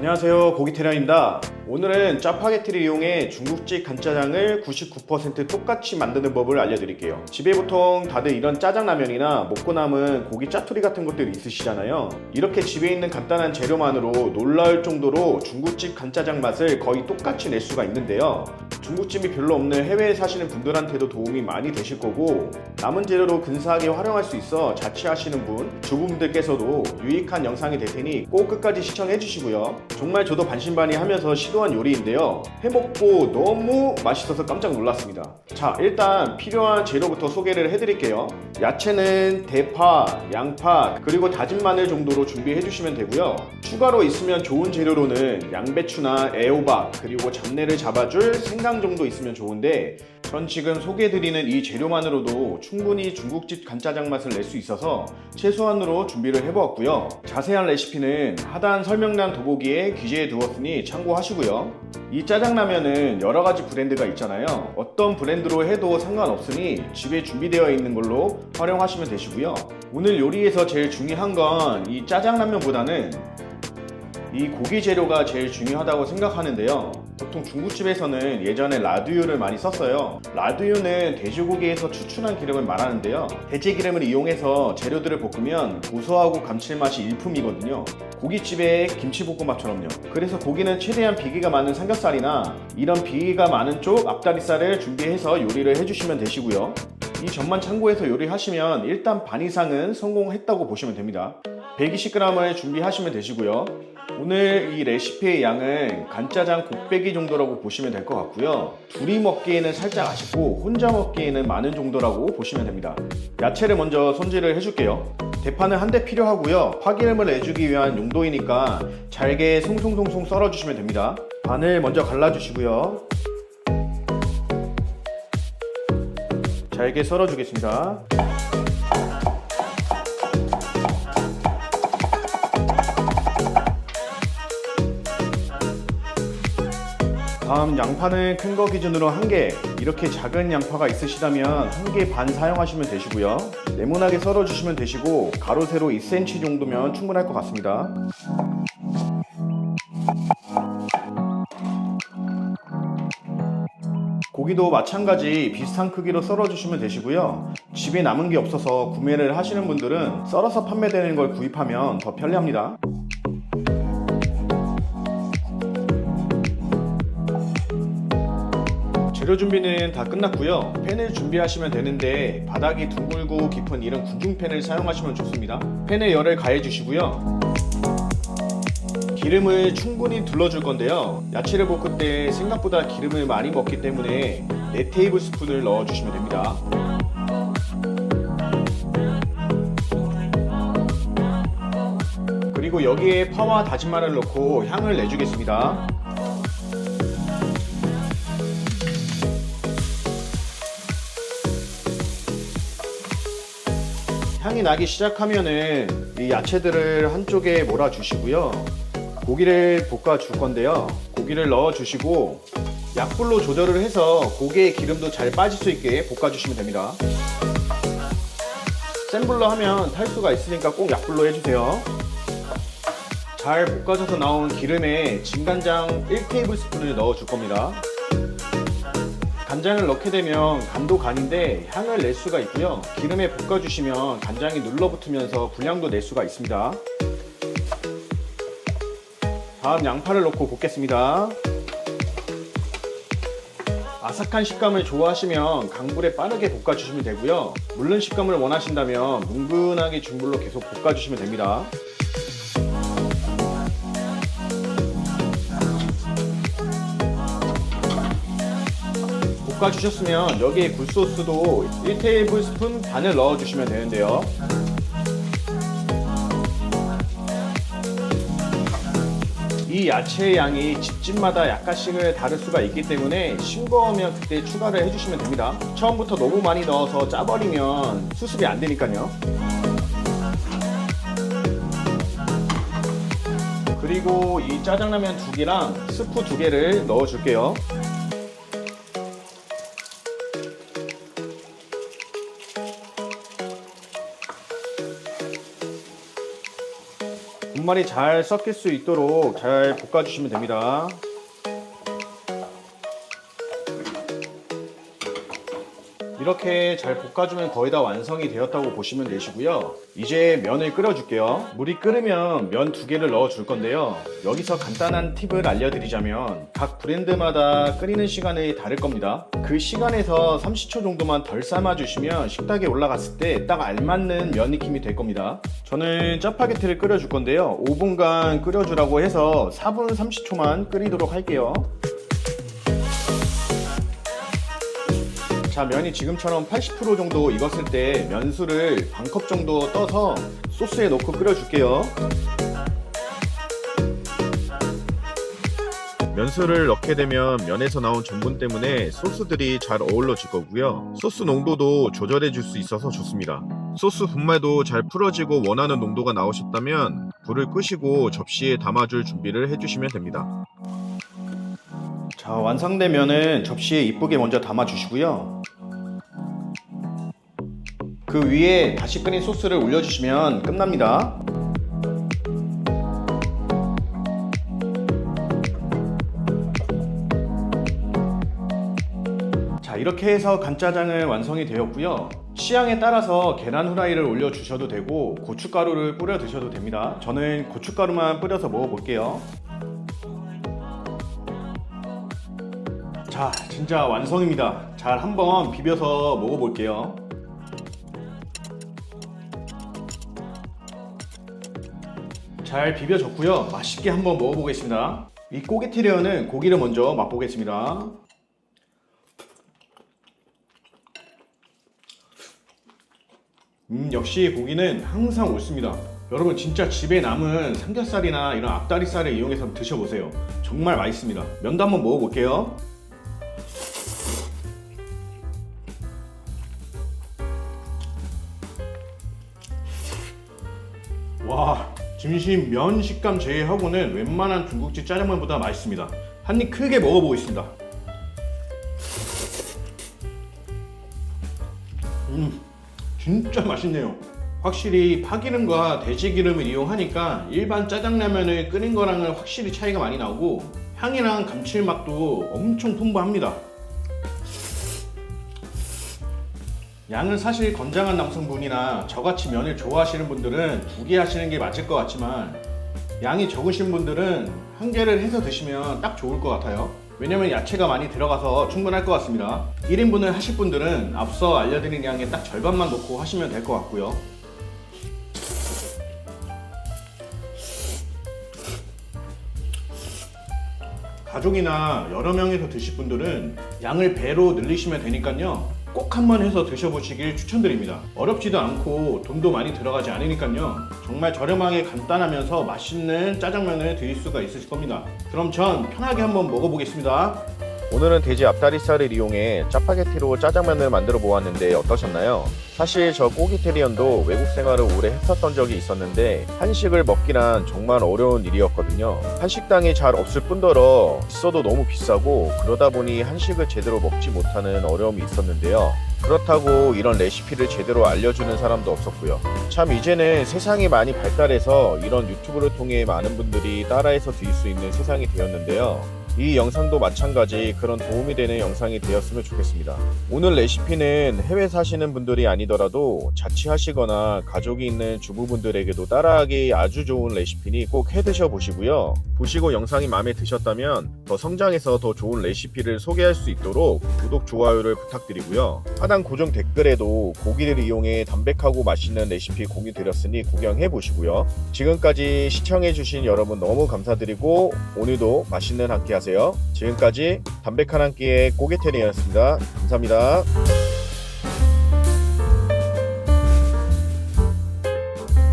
안녕하세요. 고기테라입니다. 오늘은 짜파게티를 이용해 중국집 간짜장을 99% 똑같이 만드는 법을 알려드릴게요. 집에 보통 다들 이런 짜장라면이나 먹고 남은 고기 짜투리 같은 것들이 있으시잖아요. 이렇게 집에 있는 간단한 재료만으로 놀라울 정도로 중국집 간짜장 맛을 거의 똑같이 낼 수가 있는데요. 중국집이 별로 없는 해외에 사시는 분들한테도 도움이 많이 되실 거고 남은 재료로 근사하게 활용할 수 있어 자취하시는 분, 주부분들께서도 유익한 영상이 될 테니 꼭 끝까지 시청해 주시고요. 정말 저도 반신반의하면서 시도한 요리인데요. 해먹고 너무 맛있어서 깜짝 놀랐습니다. 자, 일단 필요한 재료부터 소개를 해드릴게요. 야채는 대파, 양파, 그리고 다진 마늘 정도로 준비해 주시면 되고요. 추가로 있으면 좋은 재료로는 양배추나 애호박, 그리고 잡내를 잡아줄 생강 정도 있으면 좋은데 전 지금 소개해드리는 이 재료만으로도 충분히 중국집 간짜장 맛을 낼 수 있어서 최소한으로 준비를 해보았고요. 자세한 레시피는 하단 설명란 더보기에 기재해 두었으니 참고하시고요. 이 짜장라면은 여러 가지 브랜드가 있잖아요. 어떤 브랜드로 해도 상관없으니 집에 준비되어 있는 걸로 활용하시면 되시고요. 오늘 요리에서 제일 중요한 건 이 짜장라면보다는 이 고기 재료가 제일 중요하다고 생각하는데요. 보통 중국집에서는 예전에 라두유를 많이 썼어요. 라두유는 돼지고기에서 추출한 기름을 말하는데요. 돼지 기름을 이용해서 재료들을 볶으면 고소하고 감칠맛이 일품이거든요. 고깃집의 김치볶음밥처럼요. 그래서 고기는 최대한 비계가 많은 삼겹살이나 이런 비계가 많은 쪽 앞다리살을 준비해서 요리를 해주시면 되시고요. 이 점만 참고해서 요리하시면 일단 반 이상은 성공했다고 보시면 됩니다. 120g을 준비하시면 되시고요. 오늘 이 레시피의 양은 간짜장 곱빼기 정도라고 보시면 될 것 같고요. 둘이 먹기에는 살짝 아쉽고 혼자 먹기에는 많은 정도라고 보시면 됩니다. 야채를 먼저 손질을 해줄게요. 대파는 한 대 필요하고요. 파기름을 내주기 위한 용도이니까 잘게 송송송송 썰어주시면 됩니다. 반을 먼저 갈라주시고요. 잘게 썰어주겠습니다. 다음 양파는 큰 거 기준으로 한 개, 이렇게 작은 양파가 있으시다면 한 개 반 사용하시면 되시고요. 네모나게 썰어 주시면 되시고 가로 세로 2cm 정도면 충분할 것 같습니다. 고기도 마찬가지 비슷한 크기로 썰어 주시면 되시고요. 집에 남은 게 없어서 구매를 하시는 분들은 썰어서 판매되는 걸 구입하면 더 편리합니다. 재료 준비는 다 끝났고요. 팬을 준비하시면 되는데 바닥이 둥글고 깊은 이런 궁중팬을 사용하시면 좋습니다. 팬에 열을 가해 주시고요. 기름을 충분히 둘러줄 건데요. 야채를 볶을 때 생각보다 기름을 많이 먹기 때문에 4테이블 스푼을 넣어주시면 됩니다. 그리고 여기에 파와 다진 마늘 넣고 향을 내주겠습니다. 향이 나기 시작하면은 이 야채들을 한쪽에 몰아주시고요. 고기를 볶아 줄 건데요. 고기를 넣어 주시고 약불로 조절을 해서 고기의 기름도 잘 빠질 수 있게 볶아 주시면 됩니다. 센 불로 하면 탈 수가 있으니까 꼭 약불로 해주세요. 잘 볶아져서 나온 기름에 진간장 1테이블스푼을 넣어 줄 겁니다. 간장을 넣게 되면 간도 간인데 향을 낼 수가 있고요. 기름에 볶아주시면 간장이 눌러붙으면서 불량도 낼 수가 있습니다. 다음 양파를 넣고 볶겠습니다. 아삭한 식감을 좋아하시면 강불에 빠르게 볶아주시면 되고요. 물른 식감을 원하신다면 뭉근하게 중불로 계속 볶아주시면 됩니다. 볶아주셨으면 여기에 굴소스도 1테이블스푼 반을 넣어주시면 되는데요. 이 야채의 양이 집집마다 약간씩을 다를 수가 있기 때문에 싱거우면 그때 추가를 해주시면 됩니다. 처음부터 너무 많이 넣어서 짜버리면 수습이 안 되니까요. 그리고 이 짜장라면 두 개랑 스프 두 개를 넣어줄게요. 분말이 잘 섞일 수 있도록 잘 볶아주시면 됩니다. 이렇게 잘 볶아주면 거의 다 완성이 되었다고 보시면 되시고요. 이제 면을 끓여줄게요. 물이 끓으면 면 두 개를 넣어줄 건데요. 여기서 간단한 팁을 알려드리자면 각 브랜드마다 끓이는 시간이 다를 겁니다. 그 시간에서 30초 정도만 덜 삶아주시면 식탁에 올라갔을 때 딱 알맞는 면 익힘이 될 겁니다. 저는 짜파게티를 끓여줄 건데요. 5분간 끓여주라고 해서 4분 30초만 끓이도록 할게요. 자 면이 지금처럼 80% 정도 익었을 때 면수를 반컵 정도 떠서 소스에 넣고 끓여줄게요. 면수를 넣게 되면 면에서 나온 전분 때문에 소스들이 잘 어우러질 거고요. 소스 농도도 조절해 줄 수 있어서 좋습니다. 소스 분말도 잘 풀어지고 원하는 농도가 나오셨다면 불을 끄시고 접시에 담아줄 준비를 해주시면 됩니다. 자 완성된 면은 접시에 이쁘게 먼저 담아 주시고요 그 위에 다시 끓인 소스를 올려주시면 끝납니다 자 이렇게 해서 간짜장은 완성이 되었고요 취향에 따라서 계란 후라이를 올려 주셔도 되고 고춧가루를 뿌려 드셔도 됩니다 저는 고춧가루만 뿌려서 먹어볼게요 자, 진짜 완성입니다. 잘 한번 비벼서 먹어볼게요. 잘 비벼졌고요. 맛있게 한번 먹어보겠습니다. 이 꼬기티리어는 고기를 먼저 맛보겠습니다. 음, 역시 고기는 항상 옳습니다. 여러분 진짜 집에 남은 삼겹살이나 이런 앞다리살을 이용해서 드셔보세요. 정말 맛있습니다. 면도 한번 먹어볼게요. 와 진심 면 식감 제외하고는 웬만한 중국집 짜장면보다 맛있습니다. 한 입 크게 먹어보겠습니다. 음 진짜 맛있네요. 확실히 파기름과 돼지기름을 이용하니까 일반 짜장라면을 끓인 거랑은 확실히 차이가 많이 나고 향이랑 감칠맛도 엄청 풍부합니다 양은 사실 건장한 남성분이나 저같이 면을 좋아하시는 분들은 두 개 하시는 게 맞을 것 같지만 양이 적으신 분들은 한 개를 해서 드시면 딱 좋을 것 같아요. 왜냐면 야채가 많이 들어가서 충분할 것 같습니다. 1인분을 하실 분들은 앞서 알려드린 양의 딱 절반만 놓고 하시면 될 것 같고요. 가족이나 여러 명이서 드실 분들은 양을 배로 늘리시면 되니까요. 꼭 한번 해서 드셔보시길 추천드립니다. 어렵지도 않고 돈도 많이 들어가지 않으니까요. 정말 저렴하게 간단하면서 맛있는 짜장면을 드실 수가 있으실 겁니다. 그럼 전 편하게 한번 먹어보겠습니다. 오늘은 돼지 앞다리살을 이용해 짜파게티로 짜장면을 만들어 보았는데 어떠셨나요? 사실 저 꼬기테리언도 외국 생활을 오래 했었던 적이 있었는데 한식을 먹기란 정말 어려운 일이었거든요. 한식당이 잘 없을 뿐더러 있어도 너무 비싸고 그러다 보니 한식을 제대로 먹지 못하는 어려움이 있었는데요. 그렇다고 이런 레시피를 제대로 알려주는 사람도 없었고요. 참 이제는 세상이 많이 발달해서 이런 유튜브를 통해 많은 분들이 따라해서 드실 수 있는 세상이 되었는데요. 이 영상도 마찬가지 그런 도움이 되는 영상이 되었으면 좋겠습니다. 오늘 레시피는 해외 사시는 분들이 아니더라도 자취하시거나 가족이 있는 주부분들에게도 따라하기 아주 좋은 레시피니 꼭 해 드셔 보시고요. 보시고 영상이 마음에 드셨다면 더 성장해서 더 좋은 레시피를 소개할 수 있도록 구독, 좋아요를 부탁드리고요. 하단 고정 댓글에도 고기를 이용해 담백하고 맛있는 레시피 공유 드렸으니 구경해 보시고요. 지금까지 시청해주신 여러분 너무 감사드리고 오늘도 맛있는 한끼 하세요. 지금까지 담백한 한 끼의 꼬게테리였습니다. 감사합니다.